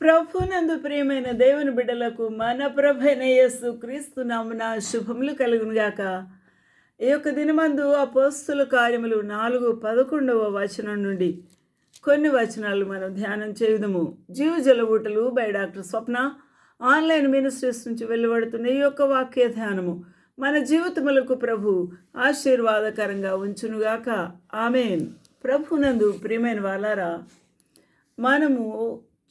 ప్రభునందు ప్రియమైన దేవుని బిడ్డలకు మన ప్రభైన యేసు క్రీస్తు నామున శుభములు కలుగునుగాక. ఈ యొక్క దినమందు అపోస్తుల కార్యములు నాలుగు పదకొండవ వచనం నుండి కొన్ని వచనాలు మనం ధ్యానం చేయుదము. జీవ జలబూటలు by doctor Swapna online ministries నుంచి వెలువడుతున్న ఈ యొక్క వాక్య ధ్యానము మన జీవితములకు ప్రభు ఆశీర్వాదకరంగా ఉంచునుగాక. ఆమెన్. ప్రభునందు ప్రియమైన వాళ్ళారా మనము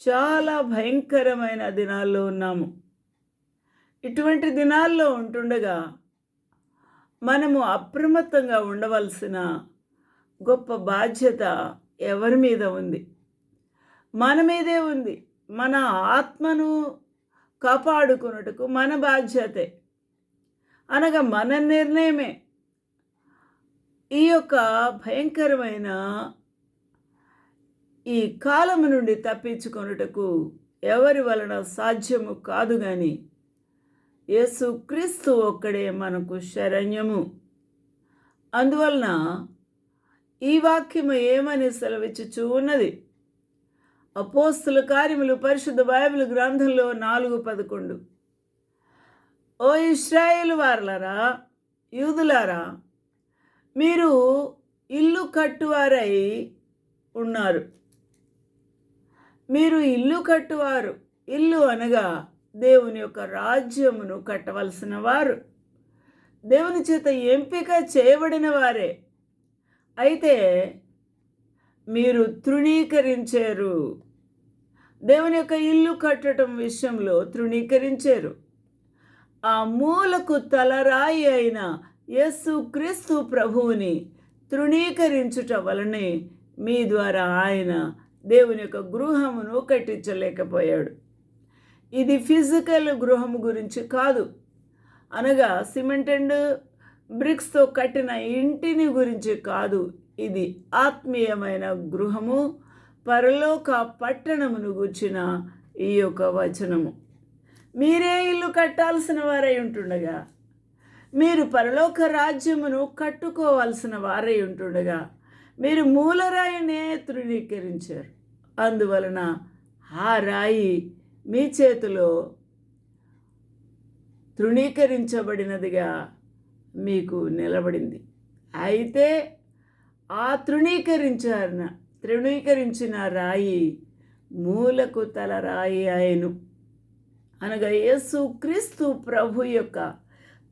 చాలా భయంకరమైన దినాల్లో ఉన్నాము. ఇటువంటి దినాల్లో ఉంటుండగా మనము అప్రమత్తంగా ఉండవలసిన గొప్ప బాధ్యత ఎవరి మీద ఉంది? మన మీదే ఉంది. మన ఆత్మను కాపాడుకున్నట్టుకు మన బాధ్యతే. అనగా మన నిర్ణయమే. ఈ యొక్క భయంకరమైన ఈ కాలము నుండి తప్పించుకొనుటకు ఎవరి వలన సాధ్యము కాదు కానీ యేసు క్రీస్తు ఒక్కడే మనకు శరణ్యము. అందువలన ఈ వాక్యము ఏమని సెలవిచ్చుచూ ఉన్నది? అపోస్తుల కార్యములు పరిశుద్ధ బైబిల్ గ్రంథంలో నాలుగు పదకొండు. ఓ ఇస్రాయేల్ వారలారా యూదులారా మీరు ఇల్లు కట్టువారై ఉన్నారు. మీరు ఇల్లు కట్టువారు. ఇల్లు అనగా దేవుని యొక్క రాజ్యమును కట్టవలసిన వారు. దేవుని చేత ఎంపిక చేయబడిన వారే. అయితే మీరు తృణీకరించారు. దేవుని యొక్క ఇల్లు కట్టడం విషయంలో తృణీకరించారు. ఆ మూలకు తలరాయి అయిన యస్సు క్రీస్తు ప్రభువుని తృణీకరించుట వలనే మీ ద్వారా ఆయన దేవుని యొక్క గృహమును కట్టించలేకపోయాడు. ఇది ఫిజికల్ గృహము గురించి కాదు. అనగా సిమెంట్ అండ్ బ్రిక్స్తో కట్టిన ఇంటిని గురించి కాదు. ఇది ఆత్మీయమైన గృహము పరలోక పట్టణమును గుర్చిన ఈ యొక్క వచనము. మీరే ఇల్లు కట్టాల్సిన వారై ఉంటుండగా మీరు పరలోక రాజ్యమును కట్టుకోవాల్సిన వారై ఉంటుండగా మీరు మూలరాయినే తృణీకరించారు. అందువలన ఆ రాయి మీ చేతిలో తృణీకరించబడినదిగా మీకు నిలబడింది. అయితే ఆ తృణీకరించిన తృణీకరించిన రాయి మూలకు తల రాయి ఆయను అనగా యేసు క్రీస్తు ప్రభు యొక్క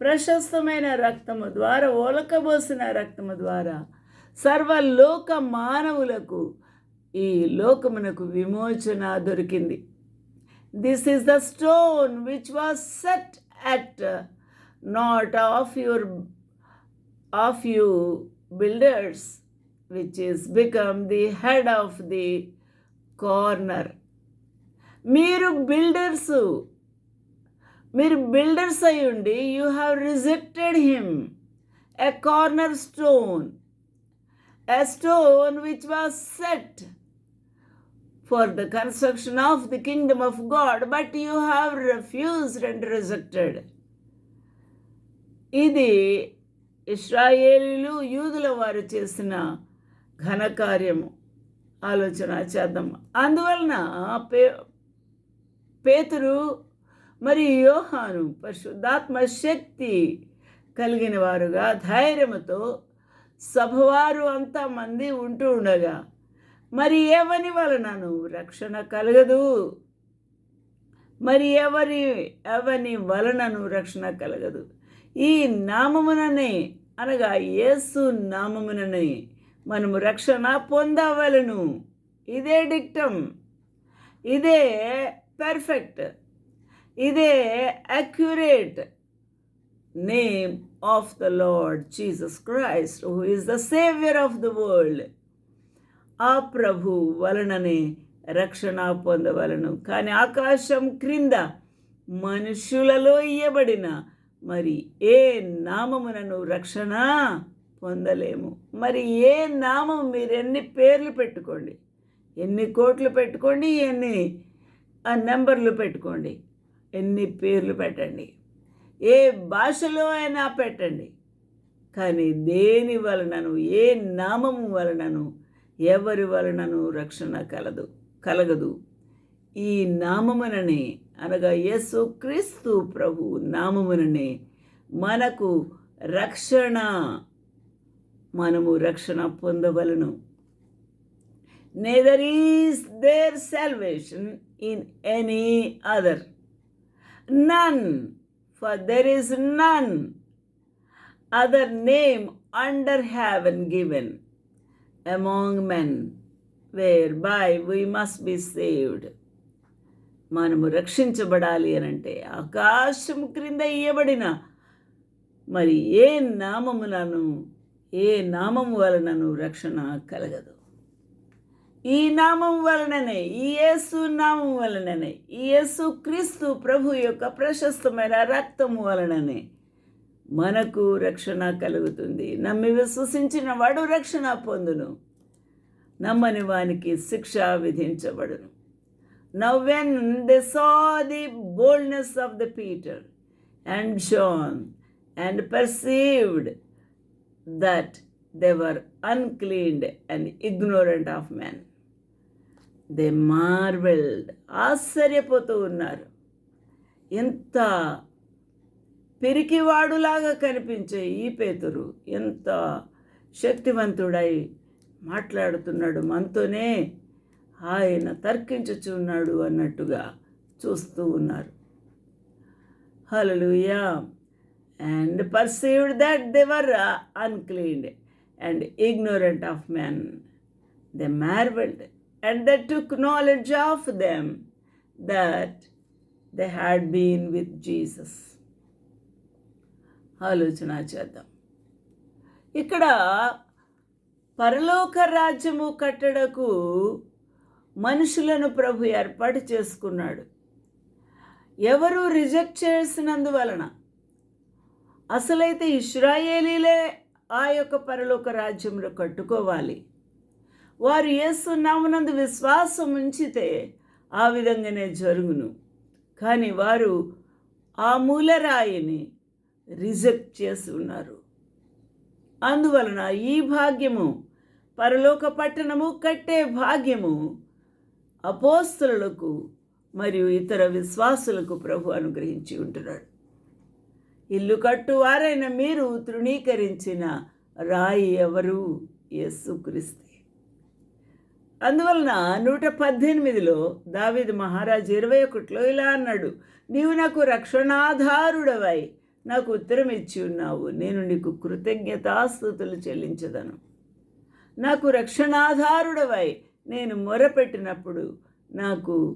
ప్రశస్తమైన రక్తము ద్వారా ఓలకబోసిన రక్తము ద్వారా సర్వలోక మానవులకు ఈ లోకమునకు విమోచన దొరికింది. This is the stone which was set at nought of your of you builders which is become the head of the corner మీరు బిల్డర్స్ మీరు బిల్డర్స్ అయి ఉండి you have rejected him a cornerstone a stone which was set for the construction of the kingdom of God, but you have refused and rejected. ఇది ఇస్రాయేలీలు యూదుల వారు చేసిన ఘనకార్యము ఆలోచన చేద్దాం అందువలన పే పేతురు మరి యోహాను పరిశుద్ధాత్మ శక్తి కలిగిన వారుగా ధైర్యముతో సభవారు అంతా మంది ఉంటూ ఉండగా మరి ఎవని వలనను రక్షణ కలగదు? మరి ఎవరి ఎవని వలనను రక్షణ కలగదు? ఈ నామముననే అనగా యేసు నామముననే మనము రక్షణ పొందవలను. ఇదే డిక్టం. ఇదే పర్ఫెక్ట్. ఇదే accurate. Name of the Lord Jesus Christ, who is the Savior of the world. ఆ ప్రభు వలననే రక్షణ పొందవలను. కానీ ఆకాశం క్రింద మనుషులలో ఇయ్యబడిన మరి ఏ నామమునను రక్షణ పొందలేము. మరి ఏ నామం మీరు ఎన్ని పేర్లు పెట్టుకోండి? ఎన్ని కోట్లు పెట్టుకోండి? ఎన్ని నెంబర్లు పెట్టుకోండి. ఎన్ని పేర్లు పెట్టండి? ఏ భాషలో అయినా పెట్టండి. కానీ దేని వలనను ఏ నామము వలనను ఎవరి వలనను రక్షణ కలదు కలగదు. ఈ నామముననే అనగా యేసు క్రీస్తు ప్రభు నామముననే మనకు రక్షణ మనము రక్షణ పొందవలను. Neither is there salvation in any other none for there is none other name under have heaven given among men whereby we must be saved మనము రక్షించబడాలి అని అంటే ఆకాశం క్రింద ఇయ్యబడిన మరి ఏ నామములను ఏ నామము వలనను రక్షణ కలగదు. ఈ నామం వలననే ఈ యేసు నామం వలననే ఈ యేసు క్రీస్తు ప్రభు యొక్క ప్రశస్తమైన రక్తము వలననే మనకు రక్షణ కలుగుతుంది. నమ్మి విశ్వసించిన వాడు రక్షణ పొందును. నమ్మని వానికి శిక్ష విధించబడును. Now when they saw the boldness of the Peter and John and perceived that they were unclean and ignorant of men, they marvelled ఆశ్చర్యపోతూ ఉన్నారు. ఎంత పిరికివాడులాగా కనిపించే ఈ పేతురు ఎంత శక్తివంతుడై మాట్లాడుతున్నాడు మనతోనే ఆయన తర్కించుచున్నాడు అన్నట్టుగా చూస్తూ ఉన్నారు. Hallelujah and perceived that they were uncleaned and ignorant of men they marvelled and they took knowledge of them that they had been with Jesus ఆలోచన చేద్దాం. ఇక్కడ పరలోక రాజ్యము కట్టడకు మనుషులను ప్రభు ఏర్పాటు చేసుకున్నాడు. ఎవరు రిజెక్ట్ చేసినందువలన? అసలైతే ఇస్రాయేలీలే ఆ యొక్క పరలోక రాజ్యంలో కట్టుకోవాలి. వారు ఏసునామనందు విశ్వాసం ఉంచితే ఆ విధంగానే జరుగును. కానీ వారు ఆ మూలరాయిని రిజెక్ట్ చేసి ఉన్నారు. అందువలన ఈ భాగ్యము పరలోక పట్టణము కట్టే భాగ్యము అపోస్తులకు మరియు ఇతర విశ్వాసులకు ప్రభు అనుగ్రహించి ఉంటున్నాడు. ఇల్లు కట్టువారైన మీరు తృణీకరించిన రాయి ఎవరు? యేసుక్రీస్తే. అందువలన నూట పద్దెనిమిదిలో దావిద్ మహారాజు ఇరవై ఒకటిలో ఇలా అన్నాడు నీవు నాకు రక్షణాధారుడవై నాకు ఉత్తరం ఇచ్చి ఉన్నావు. నేను నీకు కృతజ్ఞతాస్థుతులు చెల్లించదను. నాకు రక్షణాధారుడవై నేను మొరపెట్టినప్పుడు నాకు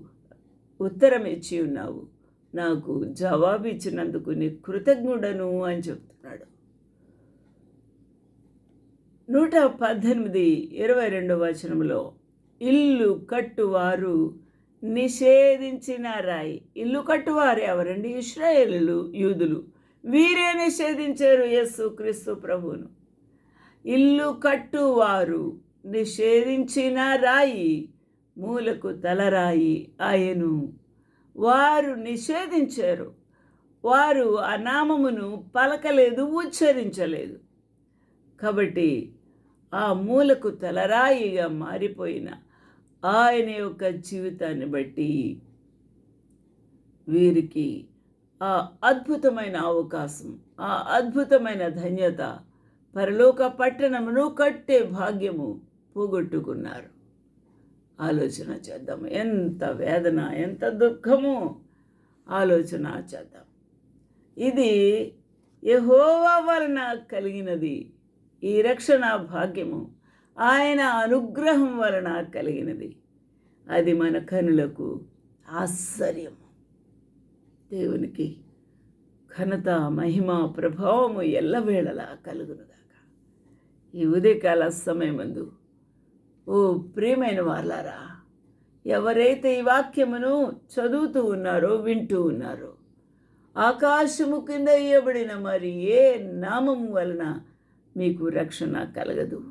ఉత్తరం ఇచ్చి ఉన్నావు. నాకు జవాబు ఇచ్చినందుకు నీ కృతజ్ఞుడను అని చెప్తున్నాడు. నూట పద్దెనిమిది ఇరవై రెండవ వచనంలో ఇల్లు కట్టువారు నిషేధించిన రాయి. ఇల్లు కట్టువారు ఎవరండి? ఇస్రాయేలు యూదులు. వీరే నిషేధించారు యస్సు క్రీస్తు ప్రభువును. ఇల్లు కట్టువారు నిషేధించిన రాయి మూలకు తలరాయి ఆయను వారు నిషేధించారు. వారు ఆ నామమును పలకలేదు ఉచ్చరించలేదు. కాబట్టి ఆ మూలకు తలరాయిగా మారిపోయిన ఆయన యొక్క జీవితాన్ని బట్టి వీరికి ఆ అద్భుతమైన అవకాశం ఆ అద్భుతమైన ధన్యత పరలోక పట్టణమును కట్టే భాగ్యము పోగొట్టుకున్నారు. ఆలోచన చేద్దాం ఎంత వేదన ఎంత దుఃఖము ఆలోచన చేద్దాం. ఇది యహోవా వలన కలిగినది. ఈ రక్షణ భాగ్యము ఆయన అనుగ్రహం వలన కలిగినది. అది మన కనులకు ఆశ్చర్యము. దేవునికి ఘనత మహిమ ప్రభావము ఎల్లవేళలా కలుగునుగాక. ఈ ఉదయకాల సమయమందు ఓ ప్రియమైన వాళ్ళారా ఎవరైతే ఈ వాక్యమును చదువుతూ ఉన్నారో వింటూ ఉన్నారో ఆకాశము కింద ఇయ్యబడిన మరి ఏ నామము వలన మీకు రక్షణ కలగదు?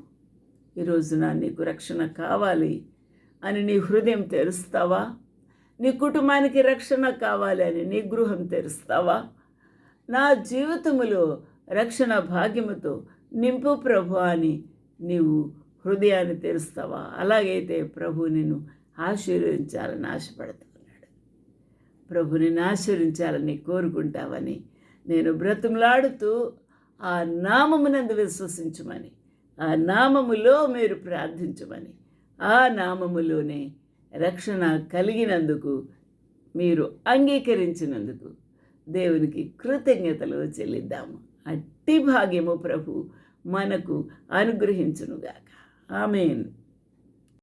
ఈరోజున నీకు రక్షణ కావాలి అని నీ హృదయం తెరుస్తావా? నీ కుటుంబానికి రక్షణ కావాలి అని నీ గృహం తెరుస్తావా? నా జీవితములో రక్షణ భాగ్యముతో నింపు ప్రభు అని నీవు హృదయాన్ని తెరుస్తావా? అలాగైతే ప్రభు నిన్ను ఆశీర్వదించాలని ఆశపడుతున్నాడు. ప్రభు నిన్ను ఆశీర్వించాలని కోరుకుంటావని నేను బ్రతుములాడుతూ ఆ నామమునందు విశ్వసించమని ఆ నామములో మీరు ప్రార్థించమని ఆ నామములోనే రక్షణ కలిగినందుకు మీరు అంగీకరించినందుకు దేవునికి కృతజ్ఞతలు చెల్లిద్దాము. అట్టి భాగ్యము ప్రభు మనకు అనుగ్రహించునుగాక. ఆమెన్